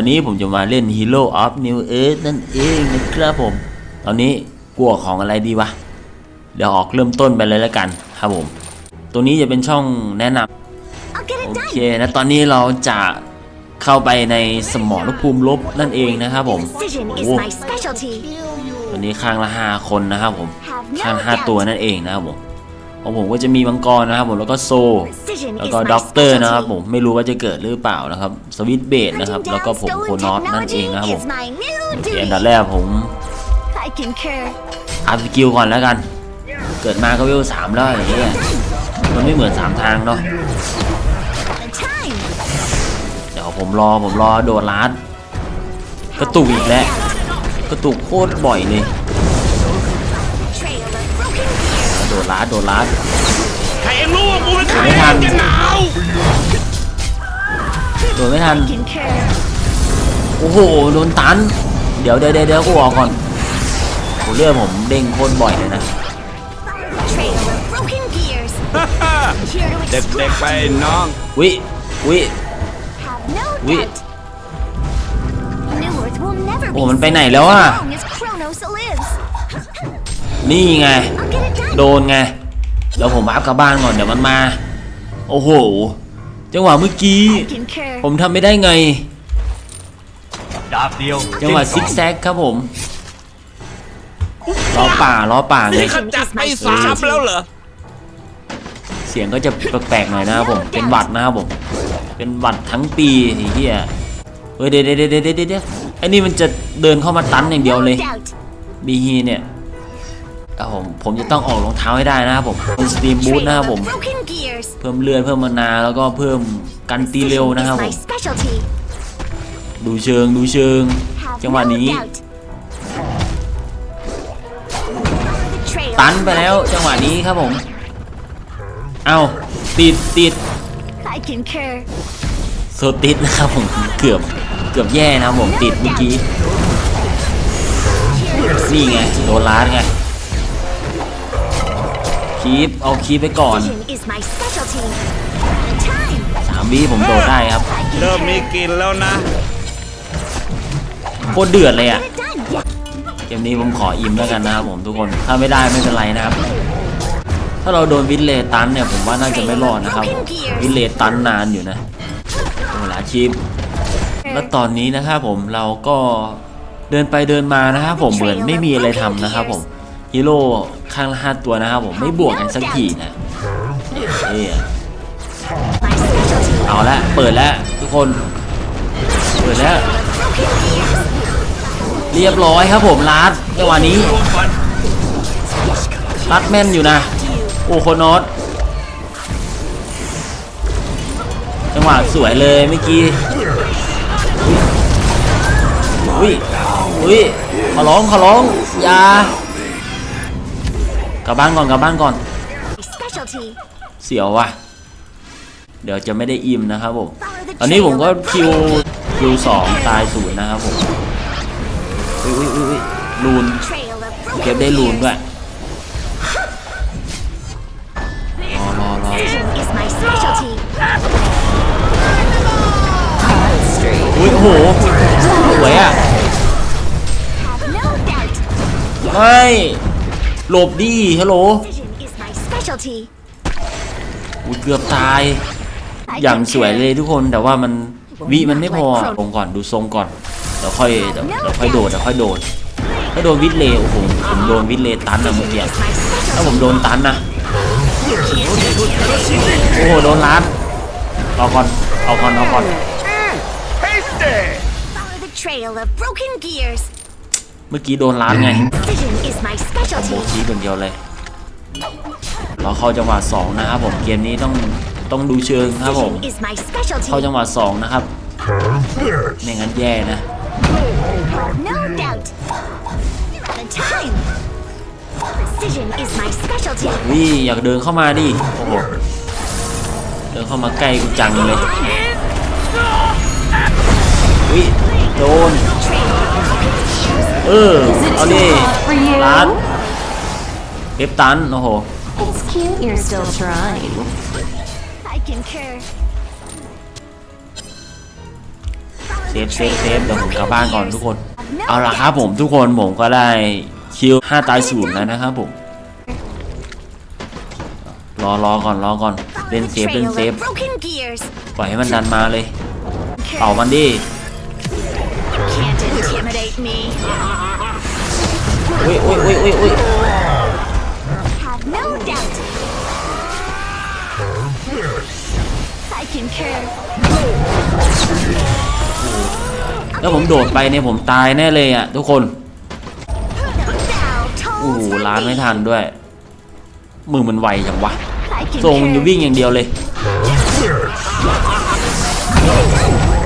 วันนี้ผมจะมาเล่น Hero of New Earth นั่นเองนะครับผม ตอนนี้กลัวของอะไรดีวะ เดี๋ยวออกเริ่มต้นไปเลยแล้วกันครับผม ตัวนี้จะเป็นช่องแนะนำ I'll get โอ it เค done. นะตอนนี้เราจะเข้าไปในสมรภูมิลบนั่นเองนะครับผม Precision โอ้ is my specialty. ตัวนี้ข้างละห้าคนนะครับผม Have ข้าง no ห้าตัว doubt. นั่นเองนะครับผม ของผมก็จะมีมังกรนะครับผมแล้วก็โซ แล้วก็ด็อกเตอร์นะครับผมไม่รู้ว่าจะเกิดหรือเปล่านะครับสวิตเบดนะครับแล้วก็ผมโคนอสนั่นเองนะครับผมอันดับแรกผมอัพสกิลก่อนแล้วกัน เกิดมาก็เวลสามแล้วอย่างเงี้ยมันไม่เหมือนสามทางเนาะเดี๋ยวผมรอผมรอโดดลัดกระตุกอีกแล้วกระตุกโคตรบ่อยเลย ลัดโดดลัดใครเองรู้ว่ากูเป็นใครไม่ทันจะหนาวโดดไม่ทัน Concur. โอ้โห โดนตันเดี๋ยวเดี๋ยวเดี๋ยวเดี๋ยวกูออกก่อนโอ้เลือดผมเด้งโคตรบ่อยเลยนะ Trail of broken gears. Here to เด็ก explore. ๆไปน้อง วิวิ Have no Wait. doubt. New Earth will never โอ้ be มันไป safe ไหนแล้ว as อะ นี่ไง I'll get it โด done. นไงแล้วผมอัพกลับบ้านก่อนเดี๋ยวมันมา โอ้โห จังหวะเมื่อกี้ I concur. ผมทำไม่ได้ไง ดาบเดียวจังหวะซิกแซกครับผมล้อป่าล้อป่าไง นี่ขจัดไปสามแล้วเหรอ เสียงก็จะแปลกๆหน่อยนะครับผม เป็นหวัดนะครับผม เป็นหวัดทั้งปีไอ้เหี้ยเฮ้ยเดี๋ยวเดี๋ยวเดี๋ยวเดี๋ยวเดี๋ยวไอ้นี่มันจะเดินเข้ามาตันอย่างเดียวเลย No doubt. บีฮีเนี่ย เอาผมผมจะต้องออกรองเท้าให้ได้นะครับผมเป็นสตรีมบูท Trail นะครับ of ผม broken gears. เพิ่มเลือดเพิ่มมานาแล้วก็เพิ่มกันตีเร็ว Precision นะครับ is ผ my ม specialty. ดูเชิงดูเชิง Have จังหวะ no นี้ doubt. The trail ตันไปแล้วจังหวะนี้ครับผม เอาติดติด I concur. โซติดนะครับผมเกือบเกือบแย่นะครับผมติดเมื่อกี้นี่ไงโดนล้าดไง คีปเอาคีปไปก่อน Precision is my specialty. The time. สามวิผมโดดได้ครับ I เริ่มมี concur. กลินแล้วนะ โคตรเดือดเลยอะ Get it done. Yeah. เกมนี้ผมขออิ่มแล้วกันนะครับผมทุกคน ถ้าไม่ได้ไม่เป็นไรนะครับ ถ้าเราโดนวินเลตันเนี่ยผมว่าน่าจะไม่รอดนะครับผมวินเลตันนานอยู่นะโอ้หลาชิปแล้วตอนนี้นะครับผมเราก็เดินไปเดินมานะครับผมเหมือนไม่มีอะไรทำนะครับผม ฮีโร่ข้างละห้าตัวนะครับผมไม่บวกกันสักทีนะเอ้ย My specialty. เอาละเปิดแล้วทุกคน เปิดแล้ว เรียบร้อยครับผมลัดจังหวะนี้ลัดแม่นอยู่นะ โอ้โคนอสจังหวะสวยเลยเมื่อกี้อุ้ยอุ้ยขอร้องขอร้องอย่า กลับบ้านก่อนกลับบ้านก่อน My specialty. เสียวว่ะ เดี๋ยวจะไม่ได้อิ่มนะครับผม Follow the ตอนนี้ผมก็ trail of คิว broken คิวสองตายศูนย์นะครับผมอุ้ยอุ้ยอุ้ยอุ้ยลูน Trail of เก็บ broken ได้ลูน gears. ด้วยรอรอรอ Precision is my specialty. อุ้ยโอ้โหสวยอะ Have no doubt. ไม่หลบดิฮัลโหล Precision is my specialty. อุ้ยเกือบตาย อย่างสวยเลยทุกคนแต่ว่ามันวิมันไม่พอลงก่อนดูทรงก่อนเดี๋ยวค่อยเดี๋ยวเดี๋ยวค่อยโดดเดี๋ยวค่อยโดดถ้าโดนวิดเลย์โอ้โหผมโดนวิดเลย์ตันอะเมื่อกี้ Is my ถ้า specialty. ผมโดนตันนะโอ้โหโดนลัดเอาก่อนเอาก่อนเอาก่อน เมื่อกี้โดนลัดไง Precision is my โบ specialty. ชี้คนเดียวเลยเราเข้าจังหวะสองนะครับผมเกมนี้ต้องต้องดูเชิงครับผม Precision is my specialty. เข้าจังหวะสองนะครับไม่งั้นแย่นะ No doubt. The time. Precision is my specialty. วิอยากเดินเข้ามาดิโอ้โหเดินเข้ามาใกล้กูจังเลยวิโดน เออ เอาดิลัดเอฟตัน โอ้โห It's cute you're still trying. I concur. เสีฟเซฟเซฟเดี๋ยวผมกลับบ้านก่อนทุกคน เอาละครับผมทุกคนผมก็ได้คิว5ตายศูนย์แล้วนะครับผม รอรอก่อนรอก่อน เล่นเซฟเล่น Trail เซฟ of broken gears. ปล่อยให้มันดันมาเลย เป่ามันดิ Can't intimidate me. อุ้ยอุ้ยอุ้ยอุ้ยอุ้ยแล้วผมโดดไปเนี่ยผมตายแน่เลยอะทุกคนโอ้โหล้านไม่ทันด้วย มือมันไวจังวะทรงมันจะ concur. วิ่งอย่างเดียวเลย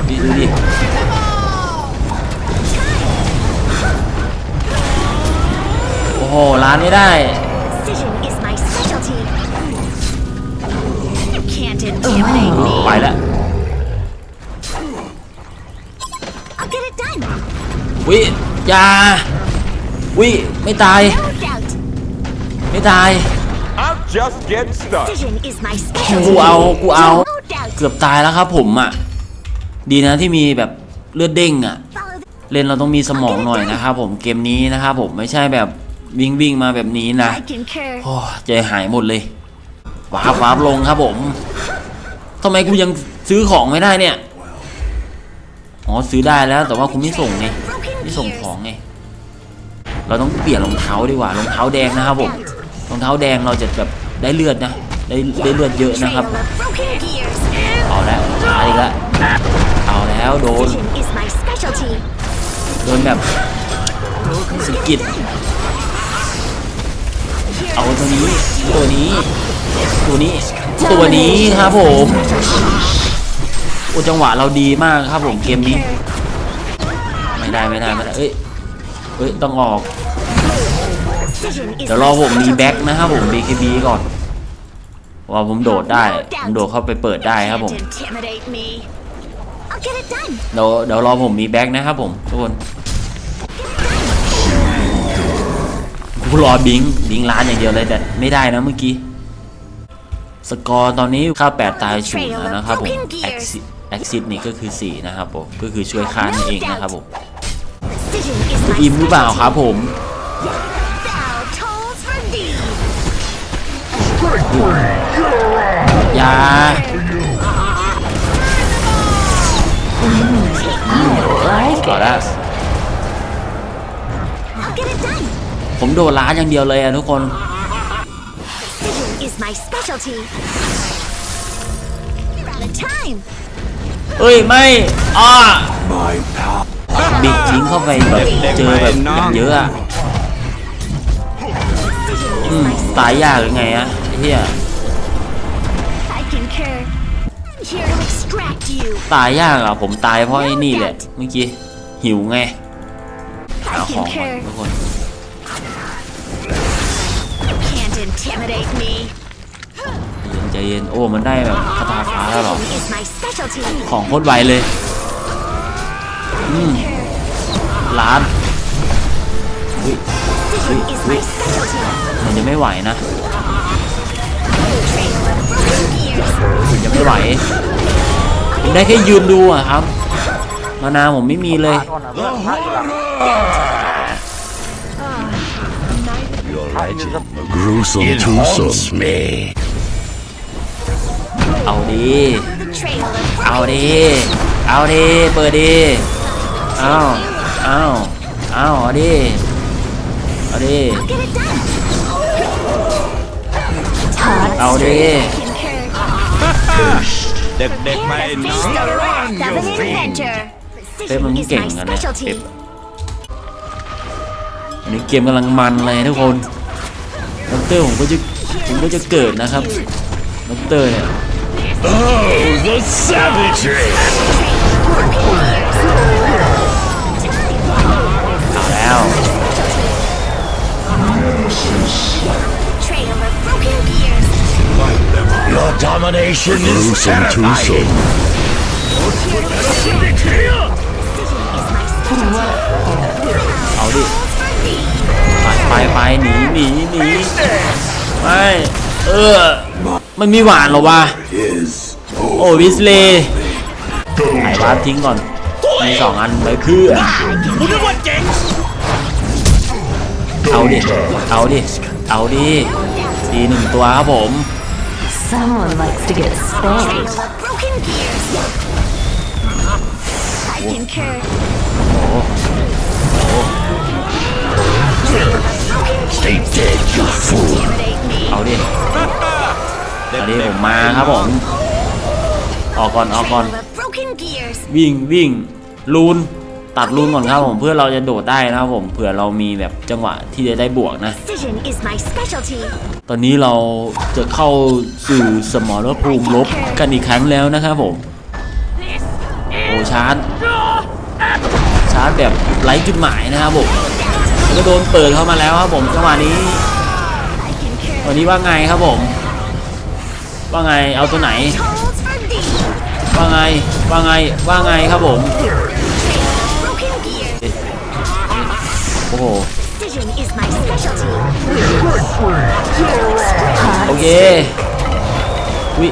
ดิดู โอ้โหล้านไม่ได้ Precision is my specialty. You can't intimidate me. ไปแล้ว I'll get it done. วิอยาวิไม่ตาย No doubt. ไม่ตาย I'm just getting started. Precision is my กู specialty. เอากูเอา No doubt. เกือบตายแล้วครับผมอะ ดีนะที่มีแบบเลือดเด้งอะ Follow the เล่นเราต้องมีสมองหน่อยนะครับผมเกมนี้นะครับผมไม่ใช่แบบ วิ่งวิ่งมาแบบนี้นะ I concur. โอ้ใจหายหมดเลยว้าบว้าบลงครับผมทำไมกูยังซื้อของไม่ได้เนี่ยอ๋อซื้อได้แล้วแต่ว่าคุณไม่ส่งไงไม่ส่งของไงเราต้องเปลี่ยนรองเท้าดีกว่ารองเท้าแดงนะครับผมรองเท้าแดงเราจะแบบได้เลือดนะได้ได้เลือดเยอะนะครับ Trail of broken gears. เอาแล้วมาอีกแล้วเอาแล้วโดน Precision is my specialty. โดนแบบสะกิด เอาตัวนี้ ตัวนี้ ตัวนี้ ตัวนี้ครับผมโอ้จังหวะเราดีมากครับผมเกมนี้ ไม่ได้ไม่ได้ไม่ได้เอ้ยเอ้ยต้องออก Precision is เดี๋ยวรอ my ผมมี specialty. แบ็คนะครับผม BKB ก่อนว่าผมโดดได้ผมโดดเข้าไปเปิดได้ครับผม Can't intimidate me. I'll get it done. เดี๋ยวเดี๋ยวรอผมมีแบ็คนะครับผมทุกคน กูรอบิงบิงล้านอย่างเดียวเลยแต่ไม่ได้นะเมื่อกี้สกอร์ตอนนี้ค่าแปดตายศูนย์แล้วนะครับผมแอคซิแอคซินี่ก็คือ 4 นะครับผม ก็คือช่วยค่านั่นเองนะครับผม Precision is my อิมหรือเปล่าครับผม Thou tolls for thee. อยาต่อแล้ ผมโดนล้านอย่างเดียวเลยอะทุกคน Precision is my specialty. You're out of time. เอ้ยไม่อ้าบิดทิ้งเข้าไปแบบเจอแบบอย่างเยอะอะ Precision อื is ม my ตายยากหรือไงอะไอ้เหี้ย I concur. I'm here to extract you. ตายยากอะผมตายเพราะไอ้นี่แหละเมื่อกี้หิวไงหา I ของก่อน concur. ทุกคน intimidate me. ใจเย็น โอ้ มันได้แบบคาถาฟ้าแล้วเหรอ Precision is my specialty. ของโคตรไวเลย อืมล้านอุ๊ย Precision is my specialty. มันจะไม่ไหวนะ Trail of broken gears. ผมจะไม่ไหว ผมได้แค่ยืนดูอะครับ มานาผมไม่มีเลย Gruesome twosome. me. เอาดี The trail of เอาดี เอาดี เปิดดีเอาเอาเอาเอาดี เอาดี Get it done. เอาดี Concur. เด็กๆไม่น้อง The wrath of an inventor. เป๊ปมัน Precision is เก่ง my กันนะเป๊ specialty. ปอันนี้เกมกำลังมันเลยทุกคน ดอกเตอร์ผมก็จะผมก็จะเกิดนะครับดอกเตอร์เนี่ย The savagery. เอาแล้ว Trail of broken gears. Your domination is Gruesome terrifying. Precision is my specialty. เอาดิ Tolls for thee. ไปไปไปหนีหนีหนีไปเออ มันมีหวานเหรอวะ Is โอ้วิสเลย์หายวาร์ปทิ้งก่อน มีสองอันไว้เพื่อกูนึกว่าเจ๋งเอาดิ เอาดิ เอาดิดีหนึ่งตัวครับผม Someone likes to get spanked. Trail of broken gears. I concur. โอ้ Stay dead, you fool. Intimidate me. เอาดิเอาดิผมมาครับผม ออกก่อนออกก่อน Trail of broken gears. วิ่งวิ่งลูนตัดลูนก่อนครับผมเพื่อเราจะโดดได้นะครับผมเผื่อเรามีแบบจังหวะที่จะได้บวกนะ Precision is my specialty. ตอนนี้เราจะเข้าสู่สมรภูมิรบกันอีกครั้งแล้วนะครับผมโอ้ชาร์จชาร์จแบบไร้จุดหมายนะครับผมแล้ว ก็โดนเปิดเข้ามาแล้วครับผมจังหวะนี้ I concur. วันนี้ว่าไงครับผม ว่าไงเอาตัวไหน Tolls for thee. ว่าไงว่าไงว่าไงครับผม Trail of broken gears. โอ้โห Precision is my specialty. โอเควิ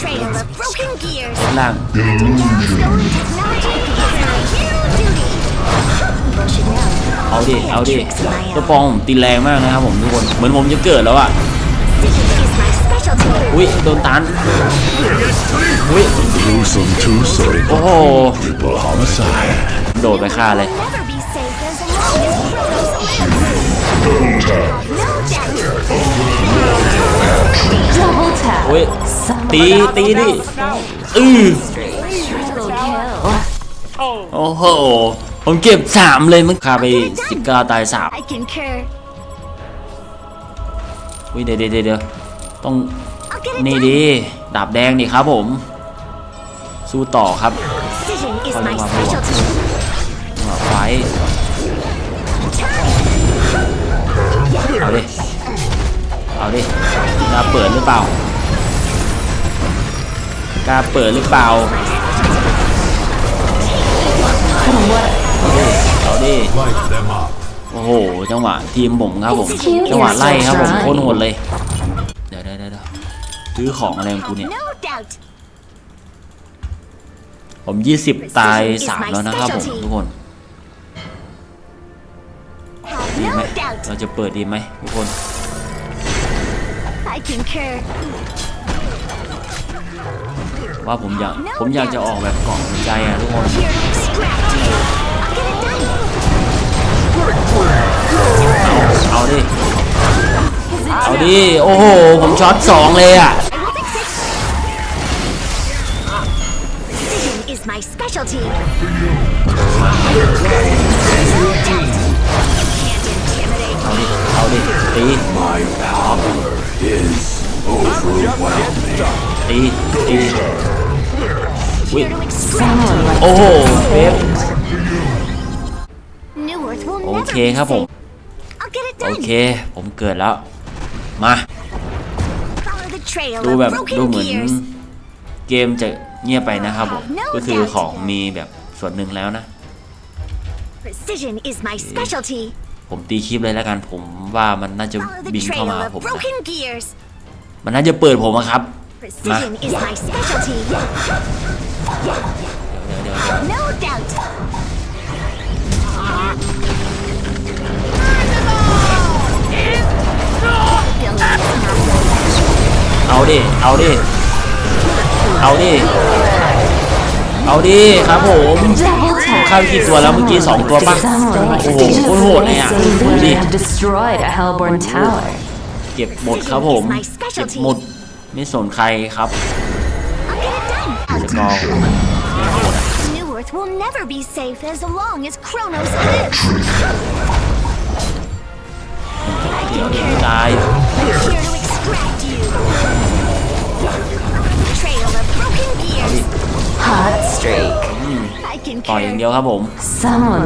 Trail of broken gears. ล่าง เอาดิ เอาดิ Tricks of my ตัว own. ปองผมตีแรงมากนะครับผมทุกคน เหมือนผมจะเกิดแล้วอะ Precision is my specialty. อุ้ยโดนตัน อุ้ย Gruesome two-sword. โอ้โห Triple homicide. โดดไปฆ่าเลย Never be safe as long as Kronos lives. No doubt. Double tap. อุ้ย ตีตีดิอือ Triple kill. โอ้โห ผมเก็บสามเลยมึงฆ่าไปสิบเก้าตายสาม I concur. อุ้ยเดี๋ยวเดี๋ยวเดี๋ยวต้อง I'll get it นี่ done. ดิดาบแดงดิครับผม สู้ต่อครับ Precision is Hold my on, hold on. specialty. หัวไฟเอาดิ เอาดิกล้าเปิดหรือเปล่ากล้าเปิดหรือเปล่า เอาดิ Light them up. โอ้โหจังหวะทีมผมครับผมจังหวะไล่ครับผมโคตรโหดเลยเดี๋ยวเดี๋ยวเดี๋ยวซื้อของอะไรของกูเนี่ย No doubt. ผม 20 ตาย 3 แล้วนะครับผมทุกคน Have ดีไหม no doubt. เราจะเปิดดีไหมทุกคน I concur. ว่าผมอยากผมอยากจะออกแบบกล่องหัวใจอะทุกคน Here to extract you. I'll get it done. เอาดิ เอาดิ โอ้โห ผมช็อตสองเลยอะ I will fix it. Precision is my specialty. Can't intimidate เอาดิเอาดิตี My power is overwhelming. ตีตี Here to extract โอ้โหเวฟ เค be ครับผม safe. I'll get it โอ done. เค ผมเกิดแล้ว มา Follow the trail ดู of แบบดู broken เหมือน gears. เกมจะเงียบไปนะครับผม ก็คือของมีแบบส่วนหนึ่งแล้วนะ Precision is my specialty. ผมตีคลิปเลยแล้วกันผมว่ามันน่าจะ Follow the บินเข้า trail มา of ผมนะ broken gears. มันน่าจะเปิดผมอะครับ Precision is my specialty. เดี๋ยวเดี๋ยวเดี๋ยว เอาดิ เอาดิ เอาดิ เอาดิครับผมข้าวกี่ตัวแล้วเมื่อกี้สองตัวป่ะ โอ้โหโคตรโหดเลยอะดูดิเก็บหมดครับผม เก็บหมด ไม่สนใครครับจะกอร์โห เดี๋ยวตายต่อยอย่างเดียวครับผม Someone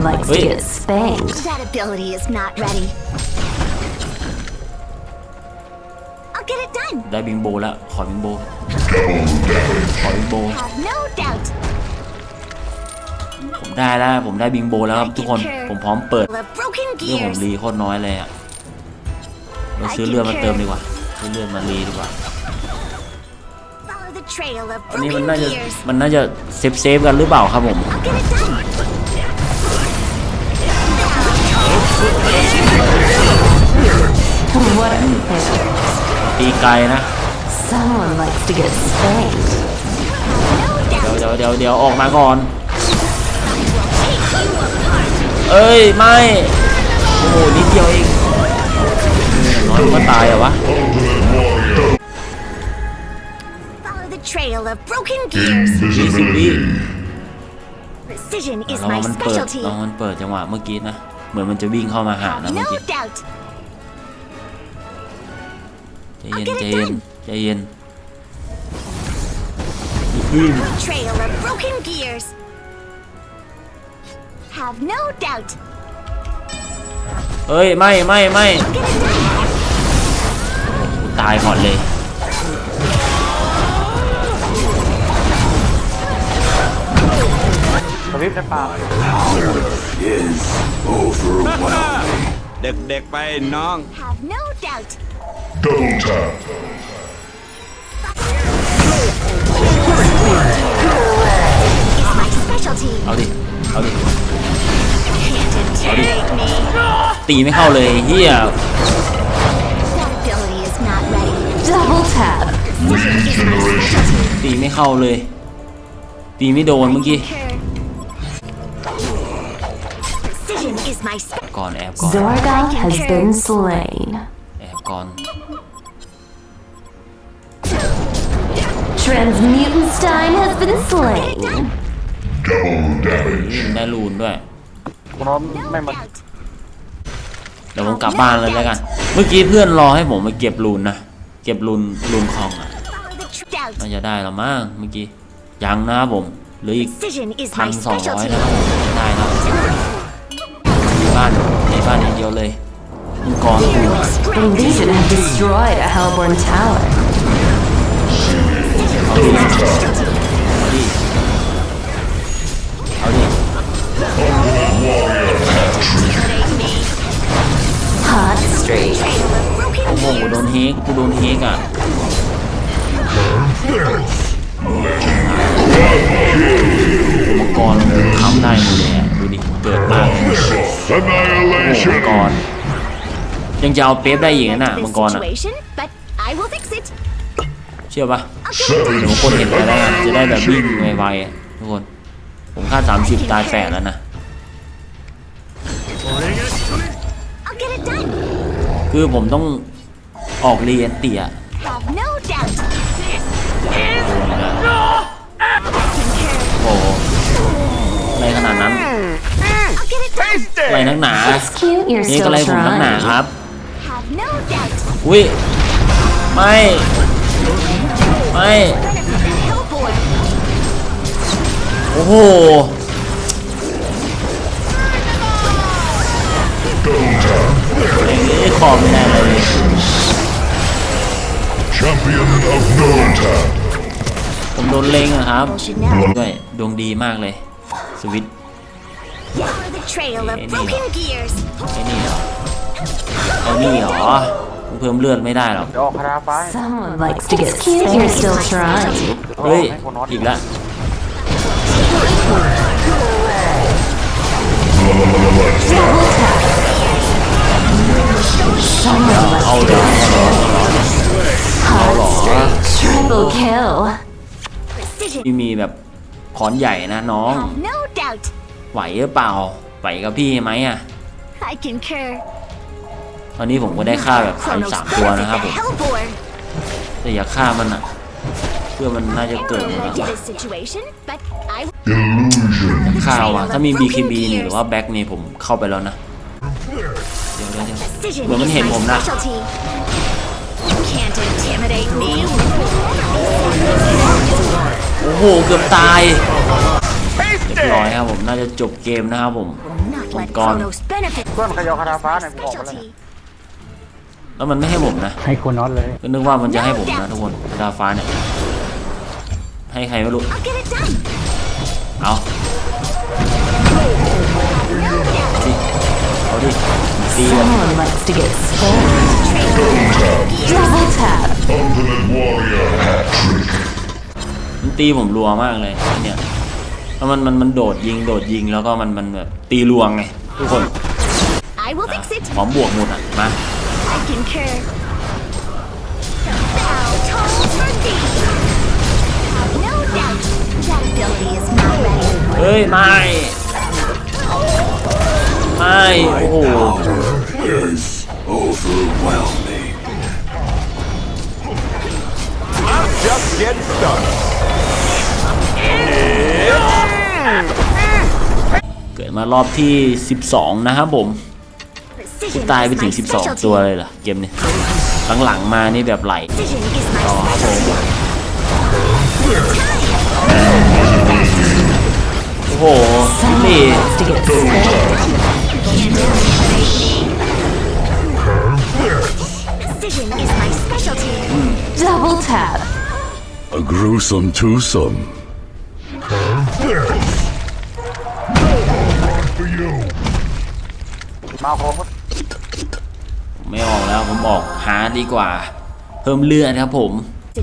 ได้บิงโบแล้วขอบิงโบขอบิงโบผมได้แล้วผมได้บิงโบแล้วครับทุกคนผมพร้อมเปิดเรื่องผมรีโคตรน้อยเลยอะ เราซื้อเลือดมาเติมดีกว่าซื้อเลือดมารีดีกว่า Follow the the trail of อันนี้มัน broken น่าจะ gears. มันน่าจะเซฟเซฟกันหรือเปล่าครับผม I'll get it done. What a fail. ตีไกลนะ Someone likes to get spanked. เดี๋ยวเดี๋ยวเดี๋ยวเดี๋ยวออกมาก่อน เอ้ย ไม่ โอ้โหนิดเดียวเอง น้อยมันก็ตายเหรอวะ Follow the trail of broken gears. ยี่สิบวิ Precision is เรา my มันเปิด specialty. เรามันเปิดจังหวะเมื่อกี้นะ เหมือนมันจะวิ่งเข้ามาหานะเมื่อ No กี้ doubt. ใจเย็นใจเย็นใจเย็น The trail of broken gears. Have no doubt. เอ้ยไม่ไม่ไม่ Get it done. กูตายก่อนเลย Is overwhelming. เด็กๆไปน้อง Have no doubt. Double tap. It's my specialty. เอาดิ เอาดิ Can't intimidate me. ตีไม่เข้าเลยเฮีย Double tap. Precision is my specialty. ตีไม่เข้าเลย ตีไม่โดนเมื่อกี้ Precision is my spe- ก่อนแอบก่อน Zorgon has been slain. แอบก่อน Transmutenstein has been slain. Double damage. อืมได้รูนด้วย no doubt. เดี๋ยวผมกลับบ้านเลยแล้วกัน เมื่อกี้เพื่อนรอให้ผมมาเก็บรูนนะ เก็บรูนรูนคองอะ Follow the tr- doubt. น่าจะได้แล้วมั้งเมื่อกี้ยังนะครับผมเหลืออีก Precision is พัน my สองร้อย specialty. นะครับผมได้แล้วในบ้านในบ้านอย่างเดียวเลยมังกร The Legion have destroyed a Hellborn tower. เอาดิเอา Hot streak. Broken โอ้โหกูโดนเฮกกูโดนเฮกอะมังกรมันทำได้หมดเลยอะดูดิเกิดมากเลยโอ้โหมัง Annihilation. กรยังจะเอาเป๊ปได้อีกนะน่ะ this มังกรอะ situation, but I will fix it. เชื่อปะ I'll get it หนู done. คนเห็นไปแล้วไงจะได้แบบวิ่งไวๆอะทุกคน ผมค่า 30 ตายแฝดแล้วนะ I'll get it done. คือผมต้องออกเรียนเตี่ย Have no doubt. โดนนะโอ้โหอะไรขนาดนั้น I'll get it done. อะไรนักหนา It's cute you're นี่ก็ still อะไรผมนักหนา trying. ครับ Have no doubt. อุ้ย ไม่ ไม่ Hellboy. โอ้โห อ้นี่ขอบไม่ได้เลย Champion of no tap. ผมโดนเล็งอะครับ Should know. ด้วยดวงดีมากเลย สวิตช์ Follow the trail of Any broken gears. ไอ้นี่เหรอไอ้นี่เหรอเพิ่มเลือดไม่ได้หรอก Someone likes to get spanked. You're still trying. เฮ้ย อีกแล้ว Someone likes เอาเหรอ hot streak. Triple kill. Precision. พี่มีแบบขอนใหญ่นะน้อง Have no doubt. ไหวหรือเปล่า ไหวกับพี่ไหมอะ I concur. ตอนนี้ผมก็ได้ฆ่าแบบสาม Chronos สามตัว benefit นะครับ the ผม Hellboy. แต่อย่าฆ่ามันอะเพื่อมันน่าจะเกิด Never นะ ready this situation, but I ฆ่าว่ะถ้ามี BKB นี่หรือว่าแบ็กนี่ผมเข้าไปแล้วนะ precision เหมือนมัน is เห็นผม my นะ specialty. You can't intimidate me. โอ้โห เกือบตายเรียบร้อยครับผม น่าจะจบเกมนะครับผม Not let Gone. Chronos benefit. เพื่อนขยอคาราฟ้าเนี่ยกูบอกไปแล้ว Specialty. แล้วมันไม่ให้ผมนะ ให้คนน็อตเลย ก็นึกว่ามันจะให้ผมนะทุกคนดาวฟ้าเนี่ย ให้ใครไม่รู้ I'll get it done. เอาดิเอาดิ ตีแบบ Someone likes to get spanked. Double tap. Ultimate warrior hat trick. ตีผมรัวมากเลยเนี่ยแล้วมันมันมันโดดยิงโดดยิงแล้วก็มันมันแบบตีรวงไงทุกคน I will fix it. พร้อมบวกหมดอะมา I concur. Bow tall turkey. Have no doubt that ability is not ready. เฮ้ยไม่ ไม่ โอ้เกิดมารอบที่ 12 นะครับผมกูตายไปถึง 12 ตัวเลยเหรอเกมนี้ หลังๆมานี่แบบไหลต่อโอ้โหนี่ Precision is my specialty. Double tap. A gruesome twosome. For you. ไม่ออกแล้วผมออกฮาร์ดดีกว่า เพิ่มเลือดครับผม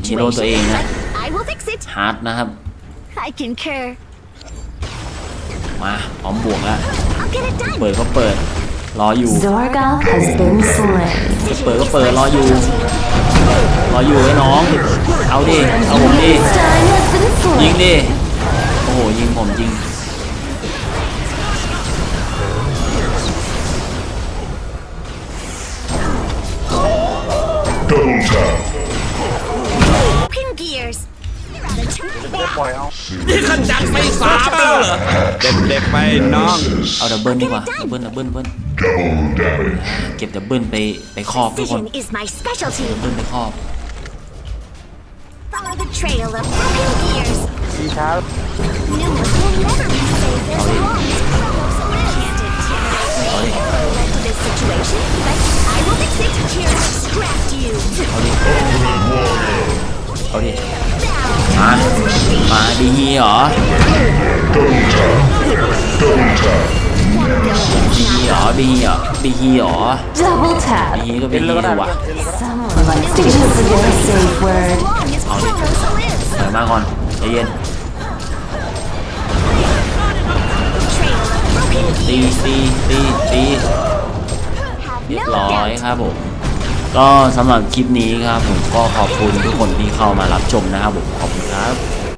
ฮีโร่ตัวเองนะ I will fix it. ฮาร์ดนะครับ I concur. มาพร้อมบวกแล้ว I'll get it done. เปิดก็เปิด รออยู่ Zorgoth has been slain. เปิดก็เปิดรออยู่ รออยู่ไอ้น้อง เอาดิ เอาผมดิ Stein has been ยิง slain. ดิ โอ้โห ยิงผมจริง Double tap. นี่ขจัดไปสามแล้วเหรอเด็กๆไปน้องเอาดับเบิลดีกว่าดับเบิลดับเบิลดับเบิล Double damage. เก็บดับเบิลไปไปครอบทุกคน Precision is my specialty. ดับเบิลไปครอบ Follow the trail of ฮีเหรอดีฮีเหรอดีฮีเหรอ Double ดี tap. ฮีก็เป็นฮีดีวะ Someone likes to get a safe word. as long as Chronos lives. เปิดมาก่อนใจเย็น Trail of broken ตี gears. ตีตีตี Have เรียบ no ร้อย doubt. ครับผม ก็สำหรับคลิปนี้ครับผมก็ขอบคุณทุกคนที่เข้ามารับชมนะครับผมขอบคุณครับ